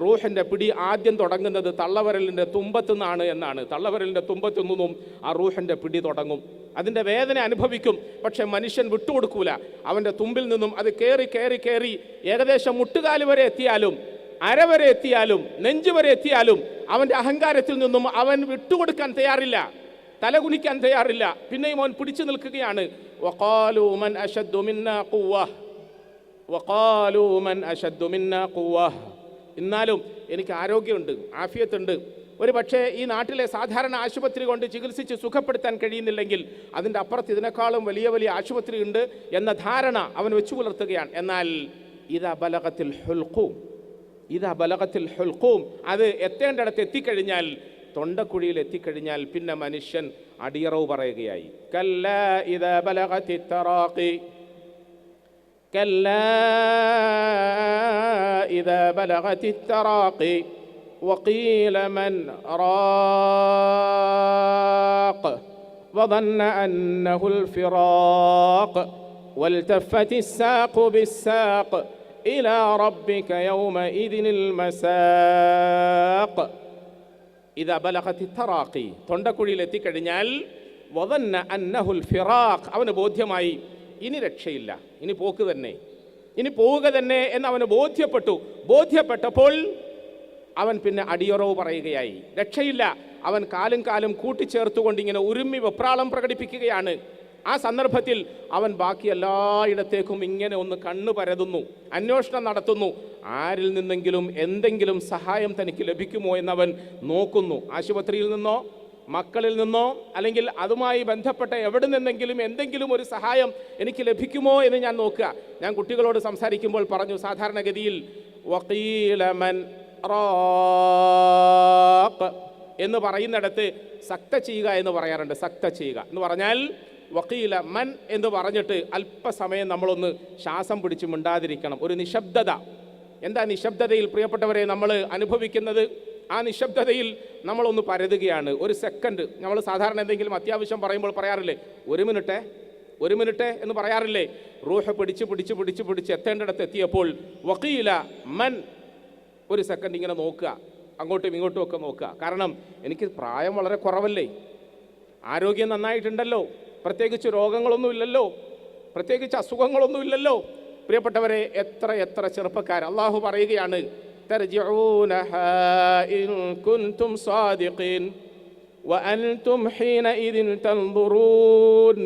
റൂഹിന്റെ പിടി ആദ്യം തുടങ്ങുന്നത് തള്ളവരലിന്റെ തുമ്പത്തു നിന്നാണ് എന്നാണ്. തള്ളവരലിന്റെ തുമ്പത്തു നിന്നും ആ റൂഹിന്റെ പിടി തുടങ്ങും. അതിന്റെ വേദന അനുഭവിക്കും പക്ഷെ മനുഷ്യൻ വിട്ടുകൊടുക്കൂല. അവന്റെ തുമ്പിൽ നിന്നും അത് കയറി കയറി കയറി ഏകദേശം മുട്ടുകാൽ വരെ എത്തിയാലും അര വരെ എത്തിയാലും നെഞ്ചു വരെ എത്തിയാലും അവന്റെ അഹങ്കാരത്തിൽ നിന്നും അവൻ വിട്ടുകൊടുക്കാൻ തയ്യാറില്ല. തലകുനിക്കാൻ തയ്യാറില്ല. പിന്നെയും അവൻ പിടിച്ചു നിൽക്കുകയാണ്. വഖാലൂ മൻ അശദ്ദു മിന്നാ ഖുവ്വ. വഖാലൂ മൻ അശദ്ദു മിന്നാ ഖുവ്വ. എന്നാലും എനിക്ക് ആരോഗ്യമുണ്ട് ആഫിയത്തുണ്ട്. ഒരു പക്ഷേ ഈ നാട്ടിലെ സാധാരണ ആശുപത്രി കൊണ്ട് ചികിത്സിച്ച് സുഖപ്പെടുത്താൻ കഴിയുന്നില്ലെങ്കിൽ അതിന്റെ അപ്പുറത്ത് ഇതിനേക്കാളും വലിയ വലിയ ആശുപത്രി ഉണ്ട് എന്ന ധാരണ അവൻ വെച്ചു പുലർത്തുകയാണ്. എന്നാൽ ഇതാ ബലകത്തിൽ ഹുൽക്കും ഇതാ ബലകത്തിൽ ഹുൽക്കും അത് എത്തേണ്ടിടത്ത് എത്തിക്കഴിഞ്ഞാൽ തൊണ്ടക്കുഴിയിൽ എത്തിക്കഴിഞ്ഞാൽ പിന്നെ മനുഷ്യൻ അടിയറവ് പറയുകയായി. കല്ല ഇതാ ബലകത്തി كلا إذا بلغت التراقي وقيل من راق وظن أنه الفراق والتفت الساق بالساق إلى ربك يومئذ المساق إذا بلغت التراقي തൊണ്ടക്കുഴിയിലെത്തി കഴിഞ്ഞാൽ വതന്ന അന്നഹുൽ ഫിറാഖ് അവന് ബോധ്യമായി ഇനി രക്ഷയില്ല ഇനി പോക്ക് തന്നെ ഇനി പോവുക തന്നെ എന്ന് അവന് ബോധ്യപ്പെട്ടു. ബോധ്യപ്പെട്ടപ്പോൾ അവൻ പിന്നെ അടിയറവ് പറയുകയായി രക്ഷയില്ല അവൻ കാലും കാലും കൂട്ടിച്ചേർത്തുകൊണ്ട് ഇങ്ങനെ ഉരുമ്മി വെപ്രാളം പ്രകടിപ്പിക്കുകയാണ്. ആ സന്ദർഭത്തിൽ അവൻ ബാക്കി എല്ലായിടത്തേക്കും ഇങ്ങനെ ഒന്ന് കണ്ണു പരതുന്നു അന്വേഷണം നടത്തുന്നു. ആരിൽ നിന്നെങ്കിലും എന്തെങ്കിലും സഹായം തനിക്ക് ലഭിക്കുമോ എന്നവൻ നോക്കുന്നു. ആശുപത്രിയിൽ നിന്നോ മക്കളിൽ നിന്നോ അല്ലെങ്കിൽ അതുമായി ബന്ധപ്പെട്ട എവിടെ നിന്നെങ്കിലും എന്തെങ്കിലും ഒരു സഹായം എനിക്ക് ലഭിക്കുമോ എന്ന് ഞാൻ നോക്കുക. ഞാൻ കുട്ടികളോട് സംസാരിക്കുമ്പോൾ പറഞ്ഞു സാധാരണഗതിയിൽ വക്കീലമൻ എന്ന് പറയുന്നിടത്ത് സക്ത ചെയ്യുക എന്ന് പറയാറുണ്ട്. സക്ത ചെയ്യുക എന്ന് പറഞ്ഞാൽ വക്കീല മൻ എന്ന് പറഞ്ഞിട്ട് അല്പസമയം നമ്മളൊന്ന് ശ്വാസം പിടിച്ച് മിണ്ടാതിരിക്കണം. ഒരു നിശബ്ദത. എന്താ നിശബ്ദതയിൽ പ്രിയപ്പെട്ടവരെ നമ്മൾ അനുഭവിക്കുന്നത്? ആ നിശബ്ദതയിൽ നമ്മളൊന്ന് പരതുകയാണ്. ഒരു സെക്കൻഡ് നമ്മൾ സാധാരണ എന്തെങ്കിലും അത്യാവശ്യം പറയുമ്പോൾ പറയാറില്ലേ ഒരു മിനിറ്റേ ഒരു മിനിറ്റ് എന്ന് പറയാറില്ലേ? റൂഹ പിടിച്ച് പിടിച്ച് പിടിച്ച് പിടിച്ച് എത്തേണ്ടിടത്ത് എത്തിയപ്പോൾ വക്കീല മൻ ഒരു സെക്കൻഡ് ഇങ്ങനെ നോക്കുക. അങ്ങോട്ടും ഇങ്ങോട്ടും ഒക്കെ നോക്കുക. കാരണം എനിക്ക് പ്രായം വളരെ കുറവല്ലേ. ആരോഗ്യം നന്നായിട്ടുണ്ടല്ലോ. പ്രത്യേകിച്ച് രോഗങ്ങളൊന്നും ഇല്ലല്ലോ. പ്രത്യേകിച്ച് അസുഖങ്ങളൊന്നും ഇല്ലല്ലോ. പ്രിയപ്പെട്ടവരെ എത്ര എത്ര ചെറുപ്പക്കാർ? അള്ളാഹു പറയുകയാണ് ترجعونها إن كنتم صادقين وأنتم حينئذ تنظرون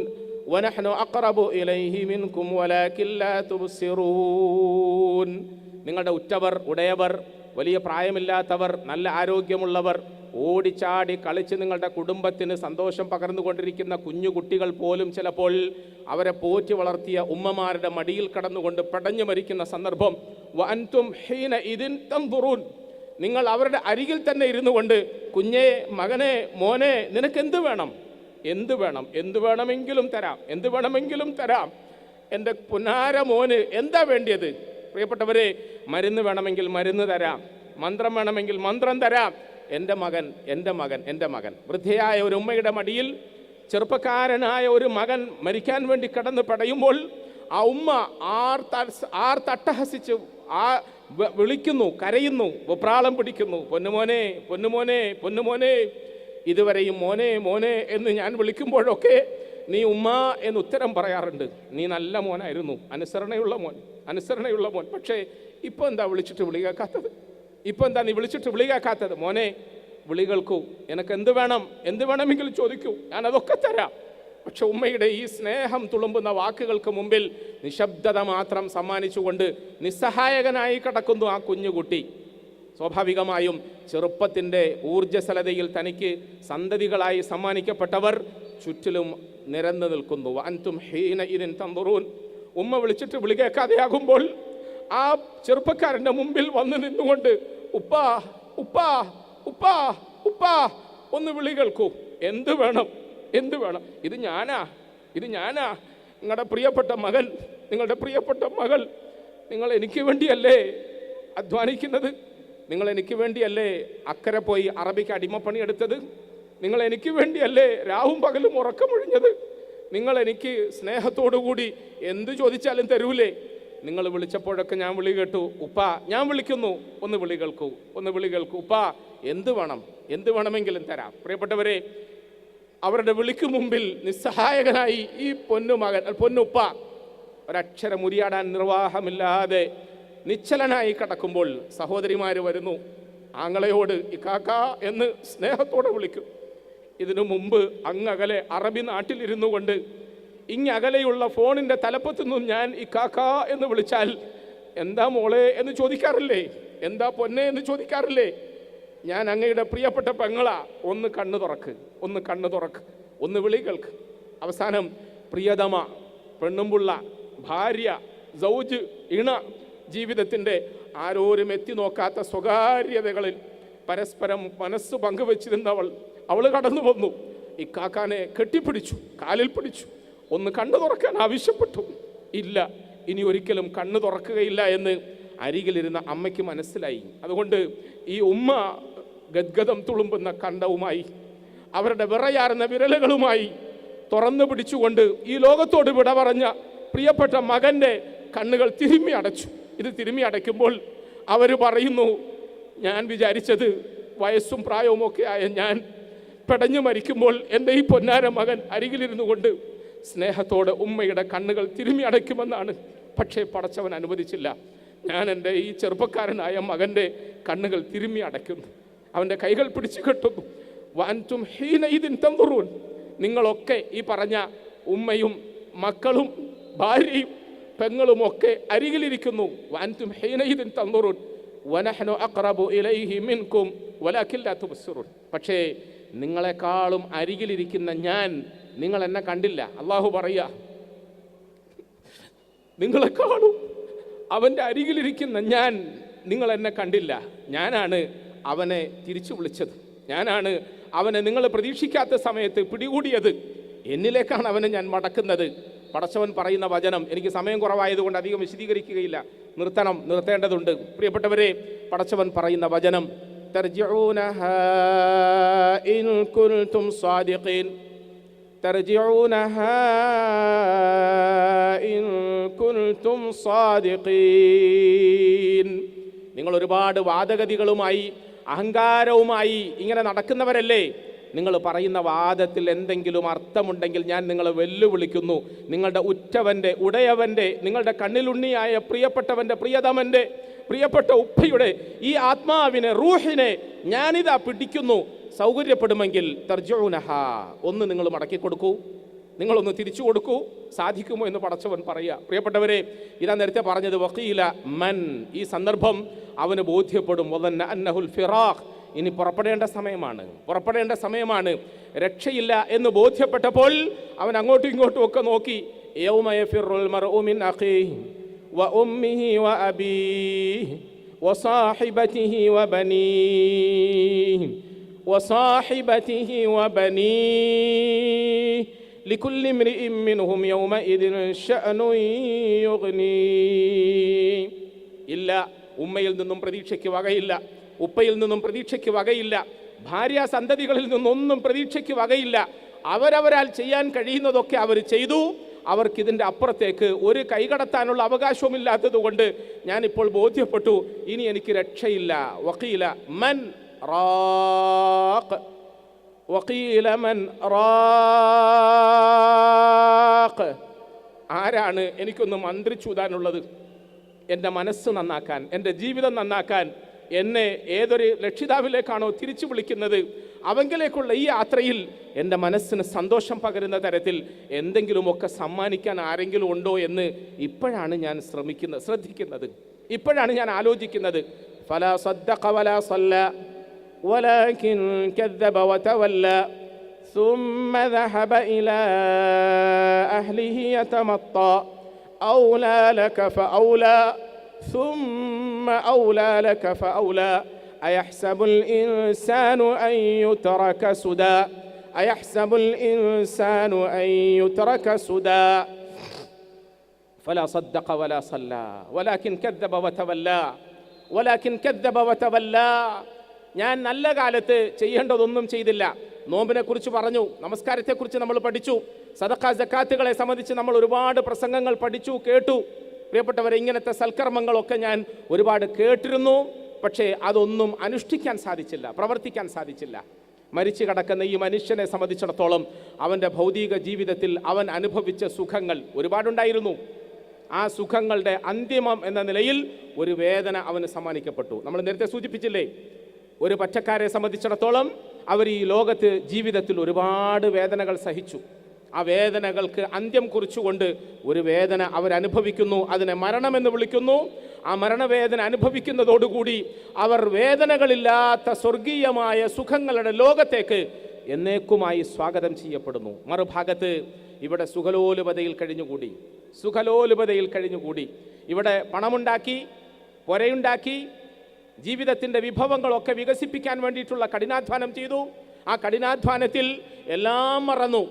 ونحن أقرب إليه منكم ولكن لا تبصرون നിങ്ങളുടെ ഉറ്റവർ ഉടയവർ വലിയ പ്രായമില്ലാത്തവർ നല്ല ആരോഗ്യമുള്ളവർ ഓടിച്ചാടി കളിച്ച് നിങ്ങളുടെ കുടുംബത്തിന് സന്തോഷം പകർന്നുകൊണ്ടിരിക്കുന്ന കുഞ്ഞു കുട്ടികൾ പോലും ചിലപ്പോൾ അവരെ പോറ്റി വളർത്തിയ ഉമ്മമാരുടെ മടിയിൽ കടന്നുകൊണ്ട് പടഞ്ഞു മരിക്കുന്ന സന്ദർഭം വൻതും ഹീന ഇതിൻ തമ്പുറൂൻ നിങ്ങൾ അവരുടെ അരികിൽ തന്നെ ഇരുന്നു കൊണ്ട് കുഞ്ഞേ മകനെ മോനെ നിനക്ക് എന്ത് വേണം? എന്ത് വേണം? എന്ത് വേണമെങ്കിലും തരാം. എന്ത് വേണമെങ്കിലും തരാം. എന്റെ പുനാര മോന് എന്താ വേണ്ടിയത്? പ്രിയപ്പെട്ടവരെ മരുന്ന് വേണമെങ്കിൽ മരുന്ന് തരാം. മന്ത്രം വേണമെങ്കിൽ മന്ത്രം തരാം. എന്റെ മകൻ എന്റെ മകൻ എന്റെ മകൻ. വൃദ്ധയായ ഒരു ഉമ്മയുടെ മടിയിൽ ചെറുപ്പക്കാരനായ ഒരു മകൻ മരിക്കാൻ വേണ്ടി കിടന്ന് പടയുമ്പോൾ ആ ഉമ്മ ആർ ആർ തട്ടഹസിച്ച് ആ വിളിക്കുന്നു കരയുന്നു വെപ്രാളം പിടിക്കുന്നു പൊന്നുമോനെ പൊന്നുമോനെ പൊന്നുമോനെ ഇതുവരെയും മോനെ മോനെ എന്ന് ഞാൻ വിളിക്കുമ്പോഴൊക്കെ നീ ഉമ്മ എന്ന് ഉത്തരം പറയാറുണ്ട്. നീ നല്ല മോനായിരുന്നു അനുസരണയുള്ള മോൻ അനുസരണയുള്ള മോൻ. പക്ഷേ ഇപ്പോൾ എന്താ വിളിച്ചിട്ട് വിളികാക്കാത്തത് ഇപ്പോൾ എന്താ നീ വിളിച്ചിട്ട് വിളികാക്കാത്തത് മോനെ വിളികൾക്കൂ എനക്ക് എന്ത് വേണം? എന്ത് വേണമെങ്കിലും ചോദിക്കൂ. ഞാൻ അതൊക്കെ തരാം. പക്ഷെ ഉമ്മയുടെ ഈ സ്നേഹം തുളുമ്പുന്ന വാക്കുകൾക്ക് മുമ്പിൽ നിശബ്ദത മാത്രം സമ്മാനിച്ചുകൊണ്ട് നിസ്സഹായകനായി കിടക്കുന്നു ആ കുഞ്ഞുകുട്ടി. സ്വാഭാവികമായും ചെറുപ്പത്തിന്റെ ഊർജസ്വലതയിൽ തനിക്ക് സന്തതികളായി സമ്മാനിക്കപ്പെട്ടവർ ചുറ്റിലും നിരന്നു നിൽക്കുന്നു. അൻതും ഹീന ഇതിൻ തമ്പുറൂൻ ഉമ്മ വിളിച്ചിട്ട് വിളി കേൾക്കാതെയാകുമ്പോൾ ആ ചെറുപ്പക്കാരന്റെ മുമ്പിൽ വന്ന് നിന്നുകൊണ്ട് ഉപ്പാ ഉപ്പാ ഉപ്പാ ഉപ്പാ ഒന്ന് വിളി കേൾക്കൂ. എന്ത് വേണം? എന്ത് വേണം? ഇത് ഞാനാ? ഇത് ഞാനാ? നിങ്ങളുടെ പ്രിയപ്പെട്ട മകൻ നിങ്ങളുടെ പ്രിയപ്പെട്ട മകൾ നിങ്ങൾ എനിക്ക് വേണ്ടിയല്ലേ അധ്വാനിക്കുന്നത്? നിങ്ങൾ എനിക്ക് വേണ്ടിയല്ലേ അക്കരെ പോയി അറബിക്ക് അടിമപ്പണി എടുത്തത്? നിങ്ങൾ എനിക്ക് വേണ്ടിയല്ലേ രാവും പകലും ഉറക്കമൊഴിഞ്ഞത് നിങ്ങൾ എനിക്ക് സ്നേഹത്തോടു കൂടി എന്ത് ചോദിച്ചാലും തരൂലേ? നിങ്ങൾ വിളിച്ചപ്പോഴൊക്കെ ഞാൻ വിളി കേട്ടു ഉപ്പ ഞാൻ വിളിക്കുന്നു. ഒന്ന് വിളി കേൾക്കൂ ഒന്ന് വിളി കേൾക്കൂ. ഉപ്പ എന്ത് വേണം? എന്ത് വേണമെങ്കിലും തരാം. പ്രിയപ്പെട്ടവരെ അവരുടെ വിളിക്ക് മുമ്പിൽ നിസ്സഹായകനായി ഈ പൊന്നുമകൻ പൊന്നുപ്പ ഒരക്ഷരം ഉരിയാടാൻ നിർവാഹമില്ലാതെ നിശ്ചലനായി കിടക്കുമ്പോൾ സഹോദരിമാർ വരുന്നു. ആങ്ങളയോട് ഇക്കാക്ക എന്ന് സ്നേഹത്തോടെ വിളിക്കും. ഇതിനു മുമ്പ് അങ്ങകലെ അറബി നാട്ടിലിരുന്നു കൊണ്ട് ഇങ്ങകലെയുള്ള ഫോണിന്റെ തലപ്പത്തു നിന്നും ഞാൻ ഇക്കാക്ക എന്ന് വിളിച്ചാൽ എന്താ മോളെ എന്ന് ചോദിക്കാറില്ലേ? എന്താ പൊന്നെ എന്ന് ചോദിക്കാറില്ലേ? ഞാൻ അങ്ങയുടെ പ്രിയപ്പെട്ട പെങ്ങളാ. ഒന്ന് കണ്ണു തുറക്ക് ഒന്ന് കണ്ണു തുറക്ക് ഒന്ന് വിളി കേൾക്ക്. അവസാനം പ്രിയതമ പെണ്ണുമ്പുള്ള ഭാര്യ സൗജ് ഇണ ജീവിതത്തിന്റെ ആരോരും എത്തി നോക്കാത്ത സ്വകാര്യതകളിൽ പരസ്പരം മനസ്സ് പങ്കുവച്ചിരുന്നവൾ അവൾ കടന്നു വന്നു. ഇക്കാക്കാനെ കെട്ടിപ്പിടിച്ചു കാലിൽ പിടിച്ചു. ഒന്ന് കണ്ണു തുറക്കാൻ ആവശ്യപ്പെട്ടു. ഇല്ല ഇനി ഒരിക്കലും കണ്ണു തുറക്കുകയില്ല എന്ന് അരികിലിരുന്ന അമ്മയ്ക്ക് മനസ്സിലായി. അതുകൊണ്ട് ഈ ഉമ്മ ഗദ്ഗതം തുളുമ്പുന്ന കണ്ടവുമായി അവരുടെ വിറയാർന്ന വിരലുകളുമായി തുറന്നു പിടിച്ചുകൊണ്ട് ഈ ലോകത്തോട് വിട പറഞ്ഞ പ്രിയപ്പെട്ട മകന്റെ കണ്ണുകൾ തിരുമ്മി അടച്ചു. ഇത് തിരുമ്മി അടയ്ക്കുമ്പോൾ അവർ പറയുന്നു ഞാൻ വിചാരിച്ചത് വയസ്സും പ്രായവും ഒക്കെ ആയ ഞാൻ പെടഞ്ഞു മരിക്കുമ്പോൾ എന്റെ ഈ പൊന്നാര മകൻ അരികിലിരുന്നു കൊണ്ട് സ്നേഹത്തോടെ ഉമ്മയുടെ കണ്ണുകൾ തിരുമ്മി അടയ്ക്കുമെന്നാണ്. പക്ഷേ പടച്ചവൻ അനുവദിച്ചില്ല. ഞാൻ എന്റെ ഈ ചെറുപ്പക്കാരനായ മകന്റെ കണ്ണുകൾ തിരുമ്മി അടയ്ക്കുന്നു. അവന്റെ കൈകൾ പിടിച്ചു കെട്ടുന്നു. വാന്റും ഹീനയിദിൻ തന്തുറൂൻ നിങ്ങളൊക്കെ ഈ പറഞ്ഞ ഉമ്മയും മക്കളും ഭാര്യയും പെങ്ങളും പെങ്ങളുമൊക്കെ അരികിലിരിക്കുന്നു. വാന്റും ഹീനയിദിൻ തന്തുറൂൻ വനഹനോ അക്രബു ഇലൈഹി മിൻകും വലാഖില്ലാത്ത ലാ തുബ്സിറൂൻ. പക്ഷേ നിങ്ങളെക്കാളും അരികിലിരിക്കുന്ന ഞാൻ നിങ്ങൾ എന്നെ കണ്ടില്ല. അള്ളാഹു പറയുക നിങ്ങളെക്കാളും അവന്റെ അരികിലിരിക്കുന്ന ഞാൻ നിങ്ങൾ എന്നെ കണ്ടില്ല. ഞാനാണ് അവനെ തിരിച്ചു വിളിച്ചത്. ഞാനാണ് അവനെ നിങ്ങൾ പ്രതീക്ഷിക്കാത്ത സമയത്ത് പിടികൂടിയത്. എന്നിലേക്കാണ് അവനെ ഞാൻ മടക്കുന്നത്. പടച്ചവൻ പറയുന്ന വചനം എനിക്ക് സമയം കുറവായതുകൊണ്ട് അധികം വിശദീകരിക്കുകയില്ല. നിർത്തണം നിർത്തേണ്ടതുണ്ട്. പ്രിയപ്പെട്ടവരെ പടച്ചവൻ പറയുന്ന വചനം നിങ്ങൾ ഒരുപാട് വാദഗതികളുമായി അഹങ്കാരവുമായി ഇങ്ങനെ നടക്കുന്നവരല്ലേ? നിങ്ങൾ പറയുന്ന വാദത്തിൽ എന്തെങ്കിലും അർത്ഥമുണ്ടെങ്കിൽ ഞാൻ നിങ്ങളെ വെല്ലുവിളിക്കുന്നു. നിങ്ങളുടെ ഉറ്റവന്റെ ഉടയവന്റെ നിങ്ങളുടെ കണ്ണിലുണ്ണിയായ പ്രിയപ്പെട്ടവന്റെ പ്രിയതമന്റെ പ്രിയപ്പെട്ട ഉപ്പയുടെ ഈ ആത്മാവിനെ റൂഹിനെ ഞാനിതാ പിടിക്കുന്നു. സൗകര്യപ്പെടുമെങ്കിൽ തർജൂനഹ ഒന്ന് നിങ്ങൾ മടക്കി കൊടുക്കൂ നിങ്ങളൊന്ന് തിരിച്ചു കൊടുക്കൂ സാധിക്കുമോ എന്ന് പടച്ചവൻ പറയുക പ്രിയപ്പെട്ടവരെ ഇതാ നേരത്തെ പറഞ്ഞത് വക്കീല മൻ ഈ സന്ദർഭം അവന് ബോധ്യപ്പെടും. അന്നഹുൽ ഫിറാഖ്. ഇനി പുറപ്പെടേണ്ട സമയമാണ്. പുറപ്പെടേണ്ട സമയമാണ്. രക്ഷയില്ല എന്ന് ബോധ്യപ്പെട്ടപ്പോൾ അവൻ അങ്ങോട്ടും ഇങ്ങോട്ടും ഒക്കെ നോക്കി. യൗമ യഫിറുൽ മർഉ മിൻ അഖീഹി وأمه وأبيه وصاحبته وبنيه وصاحبته وبنيه لكل امرئ منهم يومئذ شأن يغنيه ഇല്ല ഉമ്മയിൽ നിന്നും പ്രതീക്ഷയ്ക്ക് വകയില്ല ഉപ്പയിൽ നിന്നും പ്രതീക്ഷയ്ക്ക് വകയില്ല ഭാര്യ സന്തതികളിൽ നിന്നൊന്നും പ്രതീക്ഷയ്ക്ക് വകയില്ല അവരവരാൽ ചെയ്യാൻ കഴിയുന്നതൊക്കെ അവർ ചെയ്തു അവർക്കിതിൻ്റെ അപ്പുറത്തേക്ക് ഒരു കൈകടത്താനുള്ള അവകാശവുമില്ലാത്തത് കൊണ്ട് ഞാനിപ്പോൾ ബോധ്യപ്പെട്ടു ഇനി എനിക്ക് രക്ഷയില്ല വക്കീല മൻ റാഖ് വക്കീല മൻ റാഖ്. ആരാണ് എനിക്കൊന്ന് മന്ത്രിച്ചൂതാനുള്ളത്? എന്റെ മനസ്സ് നന്നാക്കാൻ എന്റെ ജീവിതം നന്നാക്കാൻ എന്നെ ഏതൊരു രക്ഷിതാവിലേക്കാണോ തിരിച്ചു വിളിക്കുന്നത്? അവങ്കിലേക്കുള്ള ഈ യാത്രയിൽ എന്റെ മനസ്സിന് സന്തോഷം പകരുന്ന തരത്തിൽ എന്തെങ്കിലുമൊക്കെ സമ്മാനിക്കാൻ ആരെങ്കിലും ഉണ്ടോ എന്ന് ഇപ്പോഴാണ് ഞാൻ ശ്രമിക്കുന്നത് ശ്രദ്ധിക്കുന്നത്. ഇപ്പോഴാണ് ഞാൻ ആലോചിക്കുന്നത്. ഫല സദ്ദഖ വലാ സല്ല. ولكن كذب وتولى ثم ذهب إلى أهله يتمطى. أولى لك فأولى ثم أولى لك فأولى. أيحسب الإنسان أن يترك سدى؟ أيحسب الإنسان أن يترك سدى؟ فلا صدق ولا صلى ولكن كذب وتولى ولكن كذب وتولى. ഞാൻ നല്ല കാലത്ത് ചെയ്യേണ്ടതൊന്നും ചെയ്തില്ല. നോമ്പിനെ കുറിച്ച് പറഞ്ഞു നമസ്കാരത്തെക്കുറിച്ച് നമ്മൾ പഠിച്ചു സദക്ക ജക്കാത്തുകളെ സംബന്ധിച്ച് നമ്മൾ ഒരുപാട് പ്രസംഗങ്ങൾ പഠിച്ചു കേട്ടു. പ്രിയപ്പെട്ടവരെ ഇങ്ങനത്തെ സൽക്കർമ്മങ്ങളൊക്കെ ഞാൻ ഒരുപാട് കേട്ടിരുന്നു പക്ഷേ അതൊന്നും അനുഷ്ഠിക്കാൻ സാധിച്ചില്ല പ്രവർത്തിക്കാൻ സാധിച്ചില്ല. മരിച്ചു കിടക്കുന്ന ഈ മനുഷ്യനെ സംബന്ധിച്ചിടത്തോളം അവന്റെ ഭൗതിക ജീവിതത്തിൽ അവൻ അനുഭവിച്ച സുഖങ്ങൾ ഒരുപാടുണ്ടായിരുന്നു. ആ സുഖങ്ങളുടെ അന്തിമം എന്ന നിലയിൽ ഒരു വേദന അവന് സമ്മാനിക്കപ്പെട്ടു. നമ്മൾ നേരത്തെ സൂചിപ്പിച്ചില്ലേ ഒരു പച്ചക്കാരെ സംബന്ധിച്ചിടത്തോളം അവർ ഈ ലോകത്ത് ജീവിതത്തിൽ ഒരുപാട് വേദനകൾ സഹിച്ചു. ആ വേദനകൾക്ക് അന്ത്യം കുറിച്ചുകൊണ്ട് ഒരു വേദന അവരനുഭവിക്കുന്നു. അതിനെ മരണമെന്ന് വിളിക്കുന്നു. ആ മരണവേദന അനുഭവിക്കുന്നതോടുകൂടി അവർ വേദനകളില്ലാത്ത സ്വർഗീയമായ സുഖങ്ങളുടെ ലോകത്തേക്ക് എന്നേക്കുമായി സ്വാഗതം ചെയ്യപ്പെടുന്നു. മറുഭാഗത്ത് ഇവിടെ സുഖലോലുപതയിൽ കഴിഞ്ഞുകൂടി. സുഖലോലുപതയിൽ കഴിഞ്ഞുകൂടി. ഇവിടെ പണമുണ്ടാക്കി പൊരയുണ്ടാക്കി ജീവിതത്തിന്റെ വിഭവങ്ങളൊക്കെ വികസിപ്പിക്കാൻ വേണ്ടിയിട്ടുള്ള കഠിനാധ്വാനം ചെയ്തു. ആ കഠിനാധ്വാനത്തിൽ എല്ലാം മറന്നു.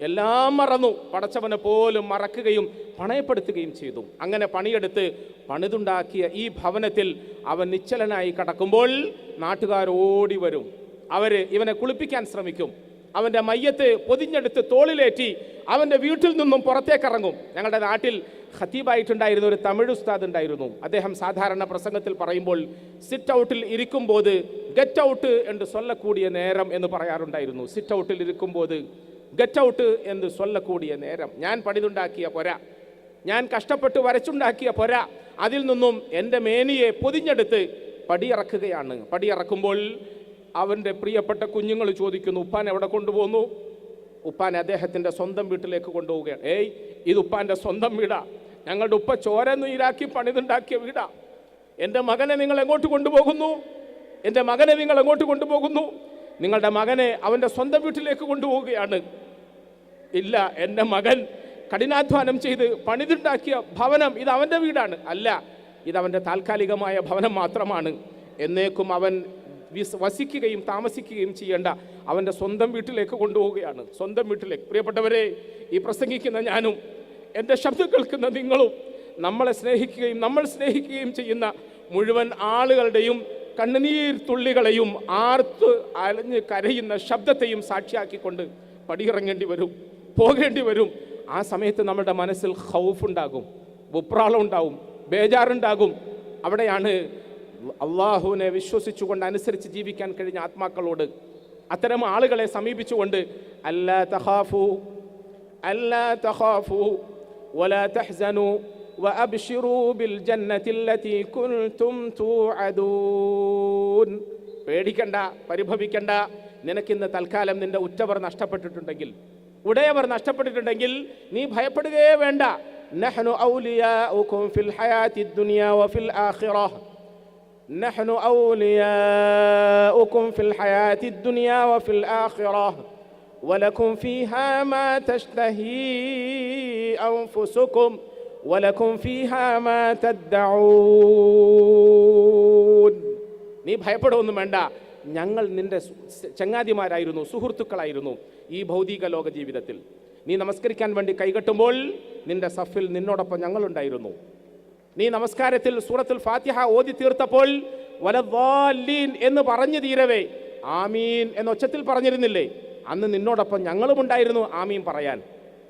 എല്ലാം മറന്നു. പടച്ചവനെ പോലും മറക്കുകയും പണയപ്പെടുത്തുകയും ചെയ്തു. അങ്ങനെ പണിയെടുത്ത് പണിതുണ്ടാക്കിയ ഈ ഭവനത്തിൽ അവൻ നിശ്ചലനായി കടക്കുമ്പോൾ നാട്ടുകാരോടി വരും. അവർ ഇവനെ കുളിപ്പിക്കാൻ ശ്രമിക്കും. അവന്റെ മയ്യത്ത് പൊതിഞ്ഞെടുത്ത് തോളിലേറ്റി അവന്റെ വീട്ടിൽ നിന്നും പുറത്തേക്കിറങ്ങും. ഞങ്ങളുടെ നാട്ടിൽ ഖത്തീബായിട്ടുണ്ടായിരുന്ന ഒരു തമിഴ് ഉസ്താദ് ഉണ്ടായിരുന്നു. അദ്ദേഹം സാധാരണ പ്രസംഗത്തിൽ പറയുമ്പോൾ സിറ്റ് ഔട്ടിൽ ഇരിക്കുമ്പോൾ ഗെറ്റ് ഔട്ട് എന്ന് സൊല്ലക്കൂടിയ നേരം എന്ന് പറയാറുണ്ടായിരുന്നു. സിറ്റ് ഔട്ടിൽ ഇരിക്കുമ്പോൾ ഗെറ്റ് ഔട്ട് എന്ന് സൊല്ലക്കൂടിയ നേരം. ഞാൻ പണിതുണ്ടാക്കിയ പൊര ഞാൻ കഷ്ടപ്പെട്ട് വരച്ചുണ്ടാക്കിയ പൊര അതിൽ നിന്നും എന്റെ മേനിയെ പൊതിഞ്ഞെടുത്ത് പടിയിറക്കുകയാണ്. പടിയിറക്കുമ്പോൾ അവന്റെ പ്രിയപ്പെട്ട കുഞ്ഞുങ്ങൾ ചോദിക്കുന്നു ഉപ്പാൻ എവിടെ കൊണ്ടുപോകുന്നു ഉപ്പാൻ അദ്ദേഹത്തിന്റെ സ്വന്തം വീട്ടിലേക്ക് കൊണ്ടുപോവുകയാണ്. ഏയ് ഇത് ഉപ്പാന്റെ സ്വന്തം വീടാ. ഞങ്ങളുടെ ഉപ്പ ചോര നീരാക്കി പണിതുണ്ടാക്കിയ വീടാ. എന്റെ മകനെ നിങ്ങൾ എങ്ങോട്ട് കൊണ്ടുപോകുന്നു? എന്റെ മകനെ നിങ്ങൾ എങ്ങോട്ട് കൊണ്ടുപോകുന്നു? നിങ്ങളുടെ മകനെ അവന്റെ സ്വന്തം വീട്ടിലേക്ക് കൊണ്ടുപോവുകയാണ്. ഇല്ല എന്റെ മകൻ കഠിനാധ്വാനം ചെയ്ത് പണിതുണ്ടാക്കിയ ഭവനം ഇത് അവന്റെ വീടാണ്. അല്ല ഇത് അവന്റെ താൽക്കാലികമായ ഭവനം മാത്രമാണ്. എന്നേക്കും അവൻ വസിക്കുകയും താമസിക്കുകയും ചെയ്യേണ്ട അവന്റെ സ്വന്തം വീട്ടിലേക്ക് കൊണ്ടുപോവുകയാണ്. സ്വന്തം വീട്ടിലേക്ക്. പ്രിയപ്പെട്ടവരെ ഈ പ്രസംഗിക്കുന്ന ഞാനും എന്റെ ശബ്ദം കേൾക്കുന്ന നിങ്ങളും നമ്മളെ സ്നേഹിക്കുകയും നമ്മൾ സ്നേഹിക്കുകയും ചെയ്യുന്ന മുഴുവൻ ആളുകളുടെയും കണ്ണുനീർ തുള്ളികളെയും ആർത്ത് അലഞ്ഞ് കരയുന്ന ശബ്ദത്തെയും സാക്ഷിയാക്കിക്കൊണ്ട് പടിയിറങ്ങേണ്ടി വരും പോകേണ്ടി വരും. ആ സമയത്ത് നമ്മുടെ മനസ്സിൽ ഹൗഫ് ഉണ്ടാകും ഉപ്രാളം ഉണ്ടാവും ബേജാറുണ്ടാകും. അവിടെയാണ് അള്ളാഹുവിനെ വിശ്വസിച്ചുകൊണ്ട് അനുസരിച്ച് ജീവിക്കാൻ കഴിഞ്ഞ ആത്മാക്കളോട് അത്തരം ആളുകളെ സമീപിച്ചുകൊണ്ട് അല്ലാ തഹാഫു അല്ലാ തഹാഫു ولا تحزنوا وأبشروا بالجنة التي كنتم توعدون പേടിക്കണ്ട പരിഭവിക്കണ്ട നിനക്കിന്ന് തൽക്കാലം നിന്റെ ഉറ്റവർ നഷ്ടപ്പെട്ടിട്ടുണ്ടെങ്കിൽ ഉടയവർ നഷ്ടപ്പെട്ടിട്ടുണ്ടെങ്കിൽ നീ ഭയപ്പെടുകയേ വേണ്ട നഹ്നു ഔലിയാഉകും ഫിൽ ഹയാത്തി ദുനിയ വഫിൽ ആഖിറ نحن أولياؤكم في الحياة الدنيا وفي الآخرة ولكم فيها ما تشتهي أنفسكم ولكم فيها ما تدعون നീ ഭയപ്പെടുകയൊന്നും വേണ്ട ഞങ്ങൾ നിന്റെ സു- സ് ചങ്ങാതിമാരായിരുന്നു സുഹൃത്തുക്കളായിരുന്നു ഈ ഭൗതിക ലോക ജീവിതത്തിൽ നീ നമസ്കരിക്കാൻ വേണ്ടി കൈകെട്ടുമ്പോൾ നിന്റെ സഫിൽ നിന്നോടൊപ്പം ഞങ്ങളുണ്ടായിരുന്നു നീ നമസ്കാരത്തിൽ സൂറത്തുൽ ഫാത്തിഹ ഓതി തീർത്തപ്പോൾ വലവാലീൻ എന്ന് പറഞ്ഞു തീരവേ. ആമീൻ എന്ന ഒച്ചത്തിൽ പറഞ്ഞിരുന്നില്ലേ? അന്ന് നിന്നോടൊപ്പം ഞങ്ങളും ഉണ്ടായിരുന്നു ആമീൻ പറയാൻ.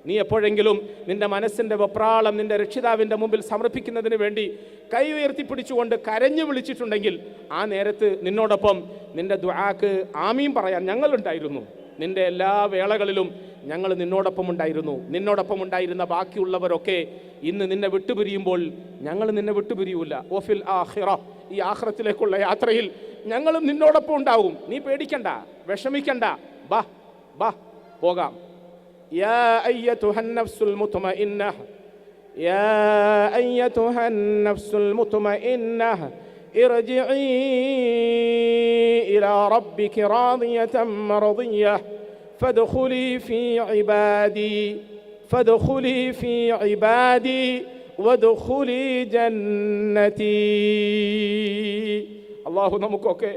നീ എപ്പോഴെങ്കിലും നിന്റെ മനസ്സിന്റെ വെപ്രാളം നിന്റെ രക്ഷിതാവിന്റെ മുമ്പിൽ സമർപ്പിക്കുന്നതിന് വേണ്ടി കൈ ഉയർത്തി പിടിച്ചുകൊണ്ട് കരഞ്ഞു വിളിച്ചിട്ടുണ്ടെങ്കിൽ ആ നേരത്ത് നിന്നോടൊപ്പം നിന്റെ ദ്വാക്ക് ആമീൻ പറയാൻ ഞങ്ങളുണ്ടായിരുന്നു. നിന്റെ എല്ലാ വേളകളിലും ഞങ്ങൾ നിന്നോടൊപ്പം ഉണ്ടായിരുന്നു നിന്നോടൊപ്പം ഉണ്ടായിരുന്ന ബാക്കിയുള്ളവരൊക്കെ ഇന്ന് നിന്നെ വിട്ടുപിരിയുമ്പോൾ ഞങ്ങൾ നിന്നെ വിട്ടുപിരിയൂല ഓഫിൽ ആഹിറ ഈ ആഹ്റത്തിലേക്കുള്ള യാത്രയിൽ ഞങ്ങളും നിന്നോടൊപ്പം ഉണ്ടാവും നീ പേടിക്കണ്ട വിഷമിക്കണ്ട ബാ ബാ പോകാം يا أيتها النفس المطمئنة يا أيتها النفس المطمئنة ارجعي إلى ربك راضية مرضية فادخلي في عبادي فادخلي في عبادي وادخلي جنتي അള്ളാഹു നമുക്കൊക്കെ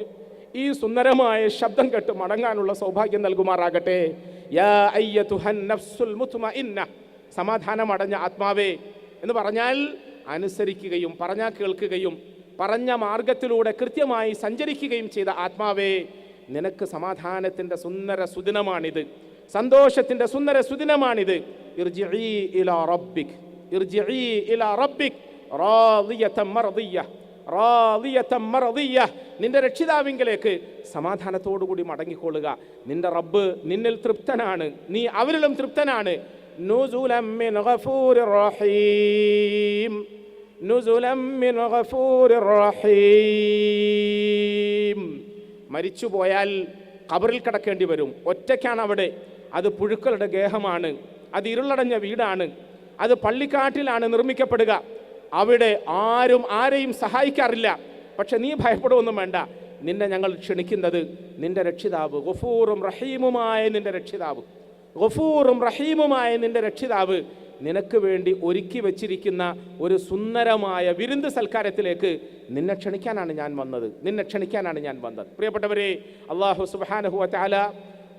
ഈ സുന്ദരമായ ശബ്ദം കേട്ട് മടങ്ങാനുള്ള സൗഭാഗ്യം നൽകുമാറാകട്ടെ യാ അയ്യതുഹൻ നഫ്സുൽ മുത്മഇന്ന സമാധാനം അടഞ്ഞ ആത്മാവേ എന്ന് പറഞ്ഞാൽ അനുസരിക്കുകയും പറഞ്ഞാൽ കേൾക്കുകയും പറഞ്ഞ മാർഗത്തിലൂടെ കൃത്യമായി സഞ്ചരിക്കുകയും ചെയ്ത ആത്മാവേ നിനക്ക് സമാധാനത്തിന്റെ സുന്ദര സുദിനമാണിത്. സന്തോഷത്തിന്റെ സുന്ദര സുദിനമാണിത്. നിന്റെ രക്ഷിതാവിങ്കലേക്ക് സമാധാനത്തോടുകൂടി മടങ്ങിക്കൊള്ളുക. നിന്റെ റബ്ബ് നിന്നിൽ തൃപ്തനാണ്. നീ അവരിലും തൃപ്തനാണ്. നുസുലം മരിച്ചു പോയാൽ കബറിൽ കിടക്കേണ്ടി വരും. ഒറ്റയ്ക്കാണ് അവിടെ. അത് പുഴുക്കളുടെ ഗേഹമാണ്. അത് ഇരുളടഞ്ഞ വീടാണ്. അത് പള്ളിക്കാട്ടിലാണ് നിർമ്മിക്കപ്പെടുക. അവിടെ ആരും ആരെയും സഹായിക്കാറില്ല. പക്ഷെ നീ ഭയപ്പെടുവൊന്നും വേണ്ട. നിന്നെ ഞങ്ങൾ ക്ഷണിക്കുന്നത് നിന്റെ രക്ഷിതാവ്. ഗഫൂറും റഹീമുമായ നിന്റെ രക്ഷിതാവ്. ഗഫൂറും റഹീമുമായ നിന്റെ രക്ഷിതാവ് നിനക്ക് വേണ്ടി ഒരുക്കി വച്ചിരിക്കുന്ന ഒരു സുന്ദരമായ വിരുന്ന് സൽക്കാരത്തിലേക്ക് നിന്നെ ക്ഷണിക്കാനാണ് ഞാൻ വന്നത്. നിന്നെ ക്ഷണിക്കാനാണ് ഞാൻ വന്നത്. പ്രിയപ്പെട്ടവരെ അള്ളാഹു സുബാനഹുവ താല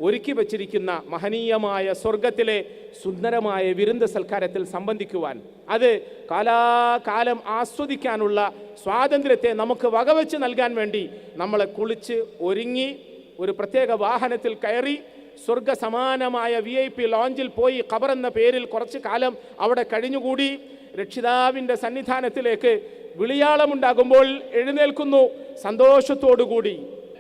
ഒരുക്കി വച്ചിരിക്കുന്ന മഹനീയമായ സ്വർഗത്തിലെ സുന്ദരമായ വിരുന്ന് സൽക്കാരത്തിൽ സംബന്ധിക്കുവാൻ അത് കാലാകാലം ആസ്വദിക്കാനുള്ള സ്വാതന്ത്ര്യത്തെ നമുക്ക് വകവെച്ച് നൽകാൻ വേണ്ടി നമ്മളെ കുളിച്ച് ഒരുങ്ങി ഒരു പ്രത്യേക വാഹനത്തിൽ കയറി സ്വർഗ സമാനമായ വി ഐ പി ലോഞ്ചിൽ പോയി ഖബർ എന്ന പേരിൽ കുറച്ച് കാലം അവിടെ കഴിഞ്ഞുകൂടി. രക്ഷിതാവിന്റെ സന്നിധാനത്തിലേക്ക് വിളിയാളമുണ്ടാകുമ്പോൾ എഴുന്നേൽക്കുന്നു. സന്തോഷത്തോടുകൂടി.